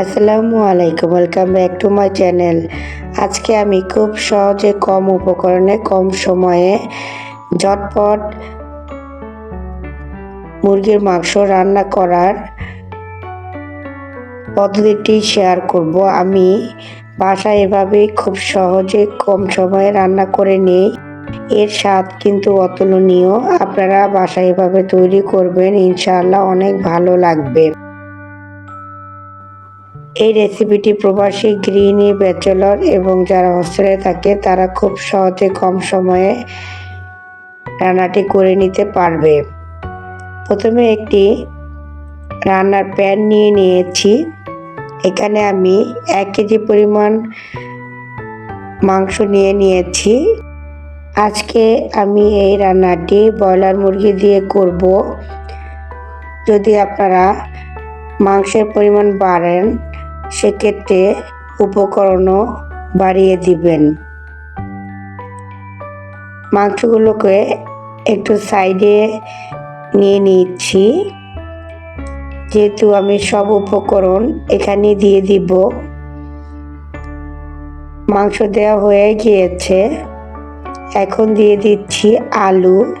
আসসালামু আলাইকুম welcome back to my channel আজকে আমি খুব সহজে কম উপকরণে, কম সময়ে ঝটপট মুরগির মাংস রান্না করার পদ্ধতিটি শেয়ার করব। আমি বাসায় এভাবে খুব সহজে কম সময়ে রান্না করে নিই। এর স্বাদ কিন্তু অতুলনীয়। আপনারা বাসায় এভাবে তৈরি করবেন, ইনশাআল্লাহ অনেক ভালো লাগবে। এই রেসিপিটি প্রবাসী গৃহিণী ব্যাচেলর এবং যারা হোস্টেলে থাকে, তারা খুব সহজে কম সময়ে রান্নাটি করে নিতে পারবে। প্রথমে একটি রান্নার প্যান নিয়ে নিয়েছি। এখানে আমি এক কেজি পরিমাণ মাংস নিয়ে নিয়েছি। আজকে আমি এই রান্নাটি ব্রয়লার মুরগি দিয়ে করব। যদি আপনারা মাংসের পরিমাণ বাড়েন সেক্ষেত্রে উপকরণও বাড়িয়ে দিবেন। মাংসগুলোকে একটু সাইডে নিয়ে নিচ্ছি। যেহেতু আমি সব উপকরণ এখানে দিয়ে দিব। মাংস দেওয়া হয়ে গিয়েছে। এখন দিয়ে দিচ্ছি আলু।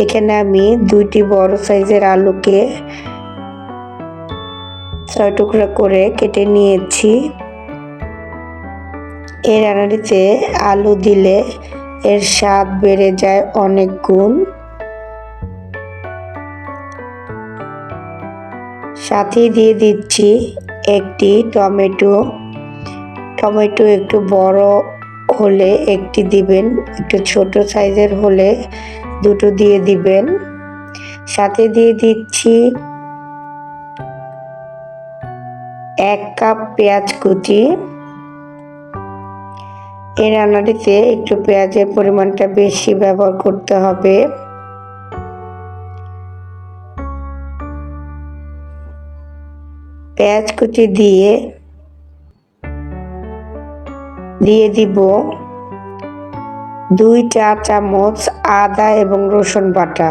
এখানে আমি দুইটি বড় সাইজের আলুকে ছয় টুকরা করে কেটে নিয়েছি। এই রান্নাটিতে আলু দিলে এর স্বাদ বেড়ে যায় অনেক গুণ। সাথে দিয়ে দিচ্ছি একটি টমেটো। টমেটো একটু বড় হলে একটি দিবেন, একটু ছোট সাইজের হলে দুটো দিয়ে দিবেন। সাথে দিয়ে দিচ্ছি এক কাপ পেঁয়াজ কুচি। এই রান্নাটিতে একটু পেঁয়াজের পরিমাণটা বেশি ব্যবহার করতে হবে। পেঁয়াজ কুচি দিয়ে দিয়ে দিব দুই চা চামচ আদা এবং রসুন বাটা।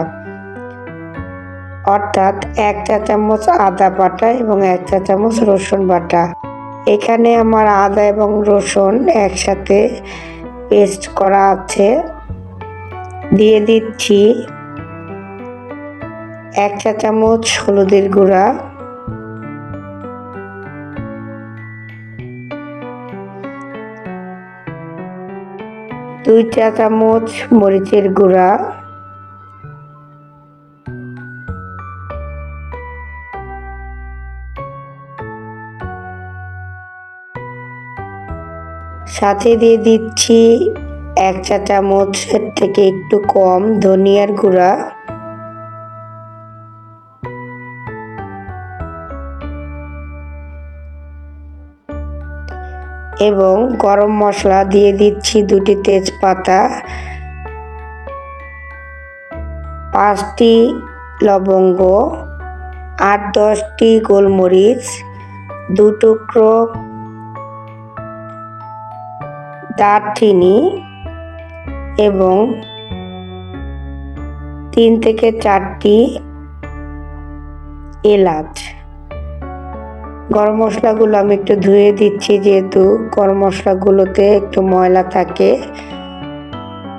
অর্থাৎ এক চা চামচ আদা বাটা এবং এক চা চামচ রসুন বাটা। এখানে আমার আদা এবং রসুন একসাথে পেস্ট করা আছে। দিয়ে দিচ্ছি এক চা চামচ হলুদের গুঁড়া। দুই চা চামচ মরিচের গুঁড়া। সাথে দিয়ে দিচ্ছি এক চা চামচের থেকে একটু কম ধনিয়ার গুঁড়া। এবং গরম মশলা দিয়ে দিচ্ছি দুটি তেজপাতা, পাঁচটি লবঙ্গ আট দশটি গোলমরিচ, দু টুকরো দারচিনি এবং তিন থেকে চারটি এলাচ। গরম মশলাগুলো আমি একটু ধুয়ে দিচ্ছি যেহেতু গরম মশলাগুলোতে একটু ময়লা থাকে।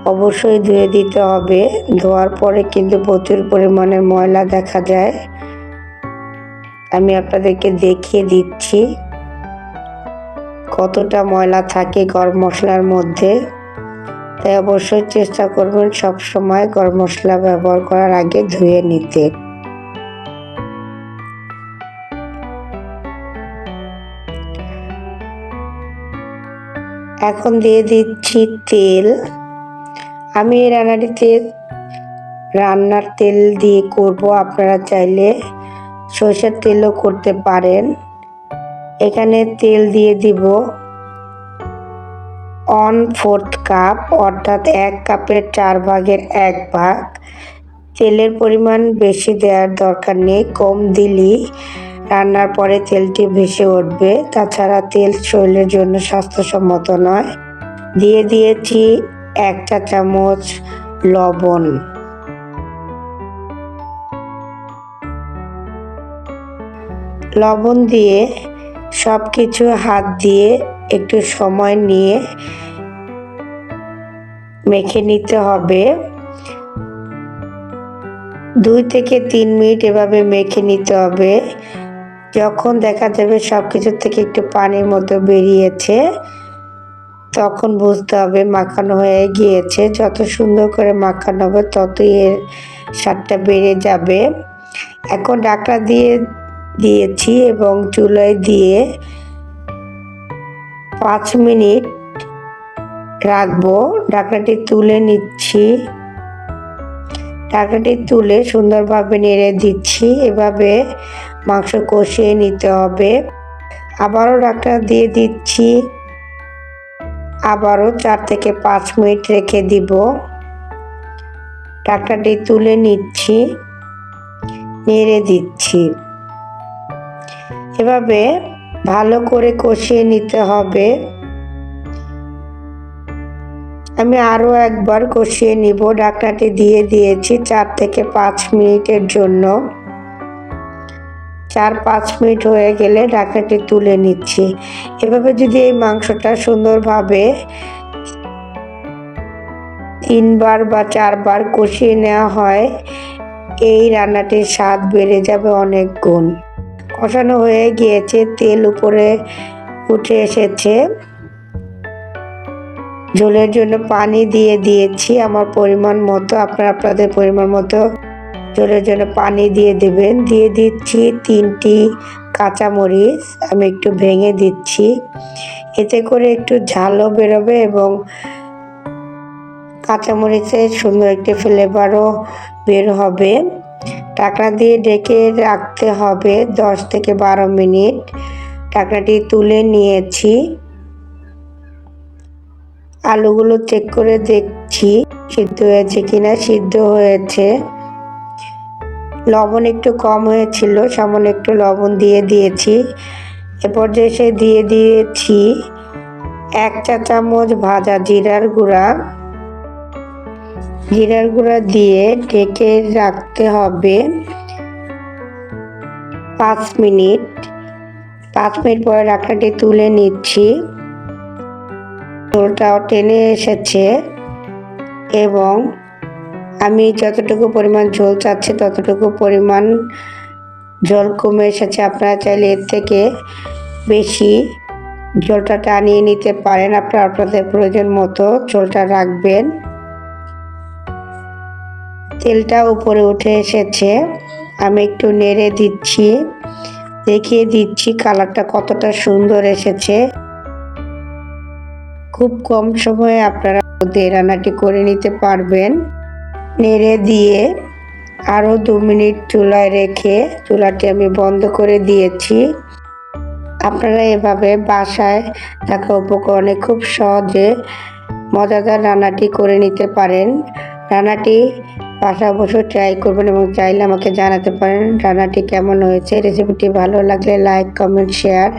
অবশ্যই ধুয়ে দিতে হবে। ধোয়ার পরে কিন্তু প্রচুর পরিমাণে ময়লা দেখা যায়। আমি আপনাদেরকে দেখিয়ে দিচ্ছি। কতটা ময়লা থাকে গরম মশলার মধ্যে, তাই অবশ্যই চেষ্টা করবেন সব সময় গরম মশলা ব্যবহার করার আগে ধুয়ে নিতে। এখন দিয়ে দিচ্ছি তেল। আমি এই রান্নাটিতে রান্নার তেল দিয়ে করব। আপনারা চাইলে সরষের তেলও করতে পারেন। এখানে তেল দিয়ে দিব অন ফোর্থ কাপ অর্থাৎ এক কাপের চার ভাগের এক ভাগ। তেলের পরিমাণ বেশি দেওয়ার দরকার নেই, কম দিলেই রান্নার পরে তেলটি ভেসে উঠবে। তাছাড়া তেল শরীরের জন্য স্বাস্থ্যসম্মত নয়। দিয়ে দিয়েছি এক চা চামচ লবণ। লবণ দিয়ে সব কিছু হাত দিয়ে একটু সময় নিয়ে মেখে নিতে হবে। দুই থেকে তিন মিনিট এভাবে মেখে নিতে হবে। যখন দেখা যাবে সব কিছুর থেকে একটু পানির মতো বেরিয়েছে, তখন বুঝতে হবে মাখানো হয়ে গিয়েছে। যত সুন্দর করে মাখানো হবে, ততই এর স্বাদটা বেড়ে যাবে। এখন ডাকনা দিয়ে দিয়েছি এবং চুলায় দিয়ে পাঁচ মিনিট রাখব। ঢাকনাটি তুলে নিচ্ছি। ঢাকনাটি তুলে সুন্দরভাবে নেড়ে দিচ্ছি। এভাবে মাংস কষিয়ে নিতে হবে। আবারও ঢাকনা দিয়ে দিচ্ছি। আবারও চার থেকে পাঁচ মিনিট রেখে দিব। ঢাকনাটি তুলে নিচ্ছি। নেড়ে দিচ্ছি। এভাবে ভালো করে কষিয়ে নিতে হবে। আমি আরও একবার কষিয়ে নিব। ঢাকনাটি দিয়ে দিয়েছি চার থেকে পাঁচ মিনিটের জন্য। চার পাঁচ মিনিট হয়ে গেলে ঢাকনাটি তুলে নিচ্ছি। এভাবে যদি এই মাংসটা সুন্দরভাবে তিনবার বা চারবার কষিয়ে নেওয়া হয়, এই রান্নাটির স্বাদ বেড়ে যাবে অনেক গুণ। কষানো হয়ে গিয়েছে, তেল উপরে উঠে এসেছে। ঝোলের জন্য পানি দিয়ে দিয়েছি আমার পরিমাণ মতো। আপনারা আপনাদের পরিমাণ মতো ঝোলের জন্য পানি দিয়ে দেবেন। দিয়ে দিচ্ছি তিনটি কাঁচামরিচ, আমি একটু ভেঙে দিচ্ছি। এতে করে একটু ঝালও বেরোবে এবং কাঁচামরিচের সুন্দর একটি ফ্লেভারও বের হবে। টাকা দিয়ে ডেকে রাখতে হবে দশ থেকে বারো মিনিট। টাকাটি তুলে নিয়েছি। আলুগুলো চেক করে দেখছি সিদ্ধ হয়েছে কিনা, সিদ্ধ হয়েছে। লবণ একটু কম হয়েছিল, সামান্য একটু লবণ দিয়ে দিয়েছি। এরপর যে সে দিয়ে দিয়েছি এক চা চামচ ভাজা জিরার গুঁড়া। জিরার গুঁড়া দিয়ে ঢেকে রাখতে হবে পাঁচ মিনিট। পাঁচ মিনিট পরে রাখাটি তুলে নিচ্ছি। ঝোলটাও টেনে এসেছে এবং আমি যতটুকু পরিমাণ ঝোল চাচ্ছি ততটুকু পরিমাণ ঝোল কমে এসেছে। আপনারা চাইলে এর থেকে বেশি ঝোলটা টানিয়ে নিতে পারেন। আপনারা আপনাদের প্রয়োজন মতো ঝোলটা রাখবেন। তেলটা উপরে উঠে এসেছে। আমি একটু নেড়ে দিচ্ছি। দেখিয়ে দিচ্ছি কালারটা কতটা সুন্দর এসেছে। খুব কম সময়ে আপনারা মধ্যে রান্নাটি করে নিতে পারবেন। নেড়ে দিয়ে আরও দু মিনিট চুলায় রেখে চুলাটি আমি বন্ধ করে দিয়েছি। আপনারা এভাবে বাসায় থাকা উপকরণে খুব সহজে মজাদার রান্নাটি করে নিতে পারেন। রান্নাটি বাসা অবশ্যই ট্রাই করবেন এবং চাইলে আমাকে জানাতে পারেন রান্নাটি কেমন হয়েছে রেসিপিটি ভালো লাগলে লাইক কমেন্ট শেয়ার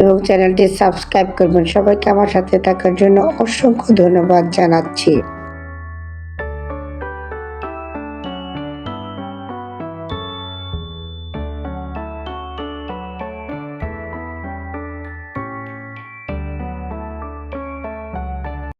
এবং চ্যানেলটি সাবস্ক্রাইব করবেন। সবাইকে আমার সাথে থাকার জন্য অসংখ্য ধন্যবাদ জানাচ্ছি।